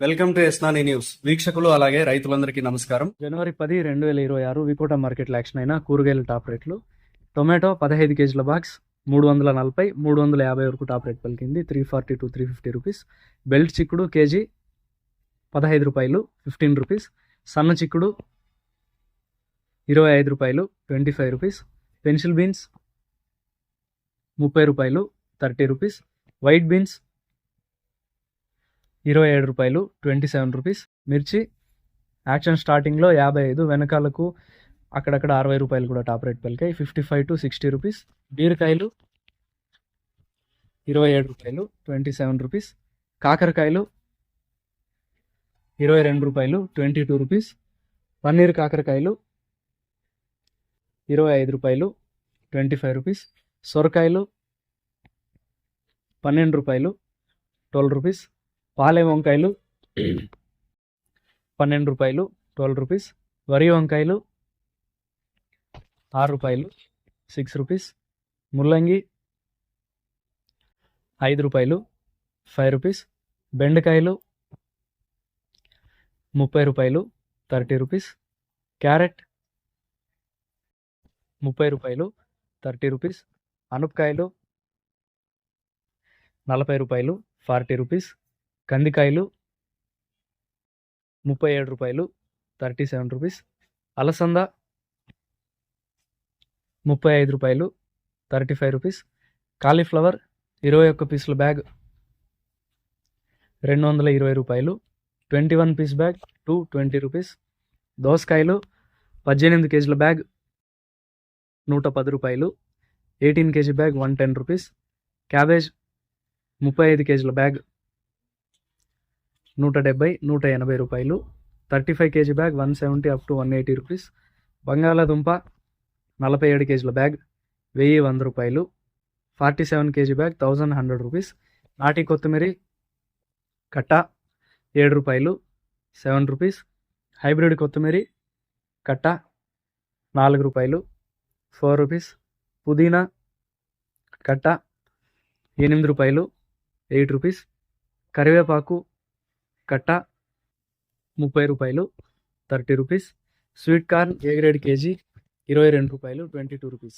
Welcome to ఎస్నాని news. వీక్షకులు అలాగే రైతులందరికీ నమస్కారం. జనవరి పది రెండు వేల ఇరవై ఆరు వికోట మార్కెట్లో యాక్షన్ అయిన కూరగాయల టాప్ రేట్లు. టొమాటో పదహైదు కేజీల బాక్స్ మూడు వందల నలభై మూడు వందల యాభై వరకు టాప్ రేట్ పలికింది. Three forty to three fifty rupees. Belt చిక్కుడు కేజీ పదహైదు రూపాయలు ఫిఫ్టీన్ రూపీస్. సన్న చిక్కుడు ఇరవై ఐదు రూపాయలు twenty five rupees. Pencil beans ముప్పై రూపాయలు థర్టీ రూపీస్. వైట్ బీన్స్ ఇరవై ఏడు రూపాయలు ట్వంటీ సెవెన్ రూపీస్. మిర్చి యాక్షన్ స్టార్టింగ్లో యాభై ఐదు వెనకాలకు అక్కడక్కడ అరవై రూపాయలు కూడా top rate పలికాయి fifty five to sixty rupees. బీరకాయలు ఇరవై ఏడు రూపాయలు ట్వంటీ సెవెన్ రూపీస్. కాకరకాయలు ఇరవై రెండు రూపాయలు ట్వంటీ టూ రూపీస్. పన్నీర్ కాకరకాయలు ఇరవై ఐదు రూపాయలు ట్వంటీ ఫైవ్ రూపీస్. సొరకాయలు పన్నెండు రూపాయలు ట్వెల్వ్ రూపీస్. పాలెం వంకాయలు పన్నెండు రూపాయలు ట్వెల్వ్ రూపీస్. వరి వంకాయలు ఆరు రూపాయలు సిక్స్ రూపీస్. ముల్లంగి ఐదు రూపాయలు ఫైవ్ రూపీస్. బెండకాయలు ముప్పై రూపాయలు థర్టీ రూపీస్. క్యారెట్ ముప్పై రూపాయలు థర్టీ రూపీస్. అనపకాయలు నలభై రూపాయలు ఫార్టీ రూపీస్. కందికాయలు ముప్పై ఏడు రూపాయలు థర్టీ సెవెన్ రూపీస్. అలసంద ముప్పై ఐదు రూపాయలు థర్టీ ఫైవ్ రూపీస్. కాలీఫ్లవర్ ఇరవై ఒక్క పీసుల బ్యాగ్ రెండు వందల ఇరవై రూపాయలు twenty one piece bag two twenty rupees. దోసకాయలు పద్దెనిమిది కేజీల బ్యాగ్ నూట పది రూపాయలు eighteen KG bag one ten rupees. Cabbage ముప్పై ఐదు కేజీల బ్యాగ్ నూట డెబ్బై నూట ఎనభై రూపాయలు. Thirty five KG bag one seventy up to one eighty rupees. బంగాళాదుంప నలభై ఏడు కేజీల బ్యాగ్ వెయ్యి వంద రూపాయలు. Forty seven KG bag thousand hundred rupees. నాటి కొత్తిమీర కట్ట ఏడు రూపాయలు సెవెన్ రూపీస్. హైబ్రిడ్ కొత్తిమీర కట్ట నాలుగు రూపాయలు ఫోర్ రూపీస్. పుదీనా కట్ట ఎనిమిది రూపాయలు ఎయిట్ రూపీస్. కరివేపాకు కట్ట ముప్పై రూపాయలు thirty rupees. Sweet corn A grade KG? ఇరవై రెండు రూపాయలు ట్వంటీ టూ రూపీస్.